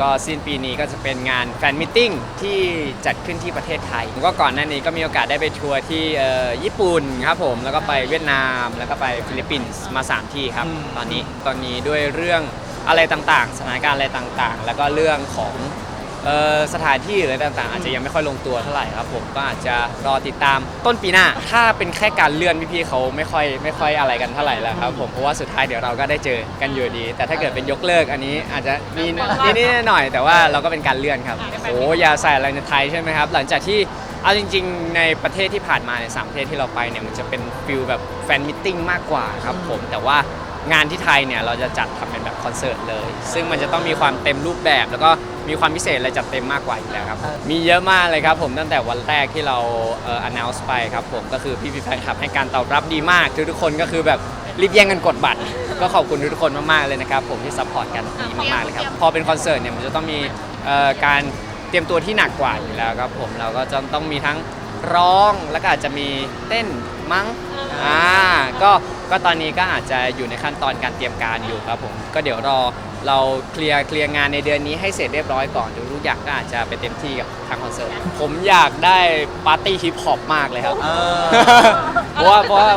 ก็สิ้นปีนี้ก็จะเป็นงานแฟนมิทติ้งที่จัดขึ้นที่ประเทศไทยผมก็ก่อนหน้านี้ก็มีโอกาสได้ไปทัวร์ที่เอ่อญี่ปุ่นครับผมแล้วก็ไปเวียดนามแล้วก็ไปฟิลิปปินส์มาสามที่ครับอืมตอนนี้ตอนนี้ด้วยเรื่องอะไรต่างๆ สถานการณ์อะไรต่างๆ แล้วก็เรื่องของ เอ่อสถานที่หรืออะไรต่างๆ อาจจะยังไม่ค่อยลงตัวเท่าไหร่ครับผมก็อาจจะรอติดตามต้นปีหน้า ถ้าเป็นแค่การเลื่อนพี่ๆเขาไม่ค่อยไม่ค่อยอะไรกันเท่าไหร่แล้วครับผมเพราะว่าสุดท้ายเดี๋ยวเราก็ได้เจอกันอยู่ดี แต่ถ้าเกิดเป็นยกเลิกอันนี้อาจจะมีนิดๆหน่อยๆแต่ว่าเราก็เป็นการเลื่อนครับโอ้อย่าใส่อะไรในไทยใช่ไหมครับ หลังจากที่เอาจริง ๆ ในประเทศที่ผ่านมาในยสามประเทศที่เราไปเนี่ยมันจะเป็นฟิลแบบแฟนมิทติ้งมากกว่าครับผมแต่ว่างานที่ไทยเนี่ยเราจะจัดทำเป็นแบบคอนเสิร์ตเลย ซึ่งมันจะต้องมีความเต็มรูปแบบแล้วก็ มีความพิเศษอะไรจัดเต็มมากกว่าอยู่แล้วครับ มีเยอะมากเลยครับผมตั้งแต่วันแรกที่เราเอ่อ announce ไปครับผมก็คือพี่พี่ๆแฟนคลับให้การตอบรับดีมากทุกทุกๆคนก็คือแบบรีบแย่งกันกดบัตร ก็ขอบคุณทุกๆคนมากๆเลยนะครับผมที่ซัพพอร์ตกันดีมากๆเลยครับพอเป็นคอนเสิร์ตเนี่ยมันจะต้องมีเอ่อการเตรียมตัวที่หนักกว่าอยู่แล้วครับผมเราก็จะต้องมีทั้งร้องแล้วก็อาจจะมีเต้นมั้งอ่าก็ก็ตอนนี้ก็อาจจะอยู่ในขั้นตอนการเตรียมการอยู่ครับผมก็เดี๋ยวรอ เราเคลียร์เคลียร์งานในเดือนนี้ให้เสร็จเรียบร้อยก่อนเดี๋ยวทุกอย่างก็อาจจะไปเต็มที่กับทางคอนเสิร์ตผมอยากได้ปาร์ตี้ฮิปฮอปมากเลยครับ เออ เพราะว่าเพราะว่า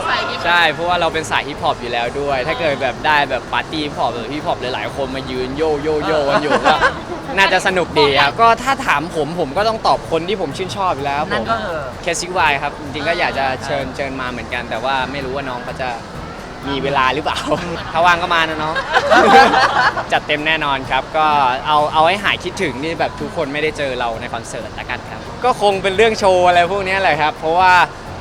ใช่เพราะว่าเราเป็นสายฮิปฮอปอยู่แล้วด้วย ถ้าเกิดแบบได้แบบปาร์ตี้ฮิปฮอปแบบฮิปฮอปหลายๆคนมายืนโยโยโยกันอยู่ก็น่าจะสนุกดีครับก็ถ้าถามผมผมก็ต้องตอบคนที่ผมชื่นชอบอยู่แล้วผนั่นมก็คือ เคซิวายครับจริงๆก็อยากจะเชิญเชิญมาเหมือนกัน แต่ว่าไม่รู้ว่าน้องเขาจะ มีเวลาหรือเปล่า ถ้าว่างก็มานะน้องจัดเต็มแน่นอนครับ ก็เอาเอาให้หายคิดถึงนี่แบบทุกคนไม่ได้เจอเราในคอนเสิร์ตละกันครับ ก็คงเป็นเรื่องโชว์อะไรพวกนี้แหละครับ เพราะว่า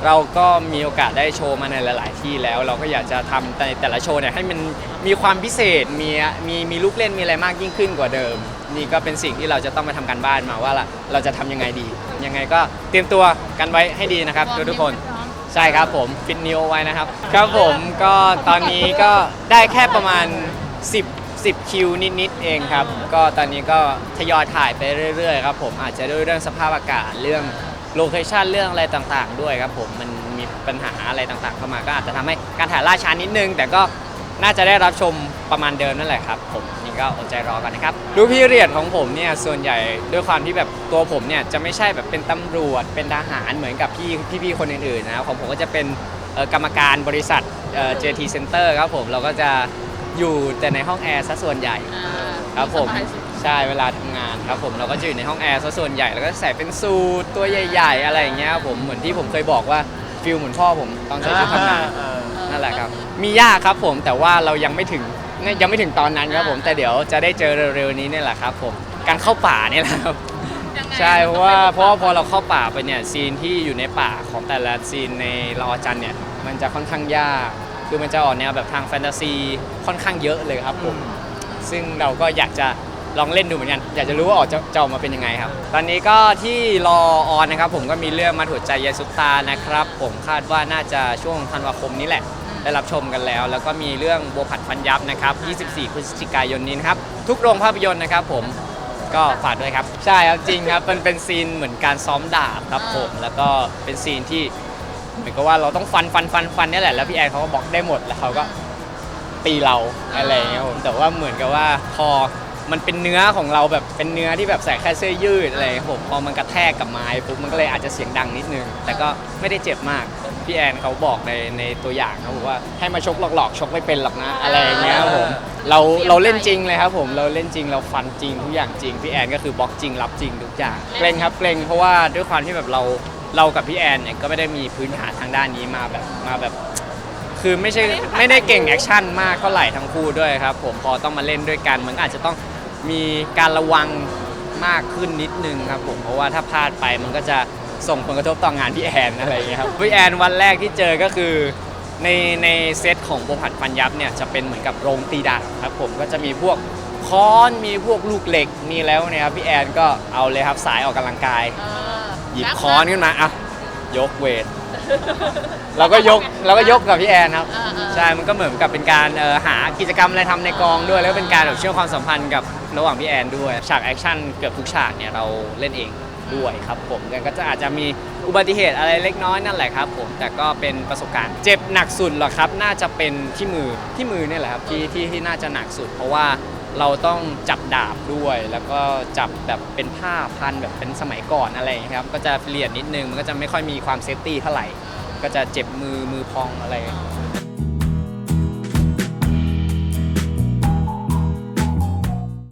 เราก็มีโอกาสได้โชว์มาในหลาย ๆ ที่แล้ว เราก็อยากจะทำในแต่ละโชว์เนี่ยให้มันมีความพิเศษ มีมีมีลูกเล่นมีอะไรมากยิ่งขึ้นกว่าเดิม นี่ก็เป็นสิ่งที่เราจะต้องไปทำการบ้านมาว่าละเราจะทำยังไงดี ยังไงก็เตรียมตัวกันไว้ให้ดีนะครับทุกทุกๆคน ใช่ครับผมฟิตนิวไว้นะครับ ครับผมก็ตอนนี้ก็ได้แค่ประมาณ 10 10 คิวนิด ๆ เองครับ ก็ตอนนี้ก็ทยอยถ่ายไปเรื่อย ๆ ครับผมอาจจะด้วยเรื่องสภาพอากาศเรื่องโลเคชันเรื่องอะไรต่าง ๆ ด้วยครับผมมันมีปัญหาอะไรต่างๆเข้ามาก็อาจจะทำให้การถ่ายล่าช้านิดนึง แต่ก็น่าจะได้รับชมประมาณเดิมนั่นแหละครับผมนี่ ก็อดใจรอกันนะครับดูพีเรียดของผมเนี่ยส่วนใหญ่ด้วยความที่แบบตัวผมเนี่ยจะไม่ใช่แบบเป็นตำรวจ เป็นทหารเหมือนกับพี่พี่ๆคนอื่นๆนะครับของผมก็จะเป็นเอ่อกรรมการบริษัทเอ่อ JT Center ครับผมเราก็จะอยู่แต่ในห้องแอร์ซะส่วนใหญ่ครับผมใช่เวลาทำงานครับผมเราก็จะอยู่ในห้องแอร์ซะส่วนใหญ่แล้วก็ใส่เป็นสูทตัวใหญ่ ๆ อะไรอย่างเงี้ยครับผมเหมือนที่ผมเคยบอกว่าฟิลเหมือนพ่อผมตอนใส่ชุดทำงานเออนั่นแหละครับ มียากครับผมแต่ว่าเรายังไม่ถึง ยังไม่ถึงตอนนั้นครับผม แต่เดี๋ยวจะได้เจอเร็วๆนี้เนี่ยแหละครับผมการเข้าป่าเนี่ยแหละครับใช่เพราะว่าเพราะว่าพอเราเข้าป่าไปเนี่ยซีนที่อยู่ในป่าของแต่ละซีนในลอจันเนี่ยมันจะค่อนข้างยากคือมันจะออกแนวแบบทางแฟนตาซีค่อนข้างเยอะเลยครับผมซึ่งเราก็อยากจะลองเล่นดูเหมือนกัน อยากจะรู้ว่าออกจะจะออกมาเป็นยังไงครับ ตอนนี้ก็ที่รอออนนะครับผมก็มีเรื่องมาถูกใจยายซุปตานะครับ ผมคาดว่าน่าจะช่วงธันวาคมนี้แหละ ได้รับชมกันแล้ว แล้วก็มีเรื่องบัวผัดฟันยับนะครับ 24 พฤศจิกายนนี้นะครับ ทุกโรงภาพยนตร์นะครับผม ก็ฝากด้วยครับ ใช่ครับจริงครับ มันเป็นซีนเหมือนการซ้อมดาบครับผม แล้วก็เป็นซีนที่เหมือนกับว่าเราต้องฟันฟันฟันฟันเนี่ยแหละ แล้วพี่แอนเขาก็บล็อกได้หมด แล้วเขาก็ตีเราอะไรอย่างเงี้ยผม แต่ว่าเหมือนกับว่าพอมันเป็นเนื้อของเราแบบเป็นเนื้อที่แบบใส่แค่เสื้อยืดอะไรอย่างเงี้ยผม พอมันกระแทกกับไม้ปุ๊บ มันก็เลยอาจจะเสียงดังนิดนึง แต่ก็ไม่ได้เจ็บมาก พี่แอนเขาบอกในในตัวอย่างเขาบอกว่าให้มาชกหลอกๆชกไม่เป็นหรอกนะอะไรอย่างเงี้ยครับผมเราเราเล่นจริงเลยครับผมเราเล่นจริงเราฟันจริงทุกอย่างจริงพี่แอนก็คือบล็อกจริงรับจริงทุกอย่างเกรงครับเกรงเพราะว่าด้วยความที่แบบเราเรากับพี่แอนเนี่ยก็ไม่ได้มีพื้นฐานทางด้านนี้มาแบบมาแบบ คือไม่ใช่ไม่ได้เก่งแอคชั่นมากเท่าไหร่ทั้งคู่ด้วยครับผมพอต้องมาเล่นด้วยกันมันก็อาจจะต้องมีการระวังมากขึ้นนิดนึงครับผมเพราะว่าถ้าพลาดไปมันก็จะ ส่งผลกระทบต่องานพี่แอนอะไรอย่างเงี้ยครับพี่แอนวันแรกที่เจอก็คือในในเซตของโบวผัดฟันยับเนี่ยจะเป็นเหมือนกับโรงตีดาบครับผมก็จะมีพวกค้อนมีพวกลูกเหล็กมีแล้วเนี่ยครับพี่แอนก็เอาเลยครับสายออกกำลังกาย หยิบค้อนขึ้นมาอะยกเวทเราก็ยกเราก็ยกกับพี่แอนครับใช่มันก็เหมือนกับเป็นการเอ่อหากิจกรรมอะไรทำในกองด้วย แล้วก็เป็นการแบบเชื่อมความสัมพันธ์กับระหว่างพี่แอนด้วยฉากแอคชั่นเกือบทุกฉากเนี่ยเราเล่นเอง ด้วยครับผมก็จะอาจจะมีอุบัติเหตุอะไรเล็กน้อยนั่นแหละครับ ผมแต่ก็เป็นประสบการณ์เจ็บหนักสุดหรอครับ น่าจะเป็นที่มือที่มือนี่แหละครับที่ที่ที่น่าจะหนักสุด เพราะว่าเราต้องจับดาบด้วย แล้วก็จับแบบเป็นผ้าพันแบบเป็นสมัยก่อนอะไรอย่างเงี้ครับก็จะเปลี่ยนนิดนึงมันก็จะไม่ค่อยมีความเซฟตี้เท่าไหร่ ก็จะเจ็บมือมือพองอะไร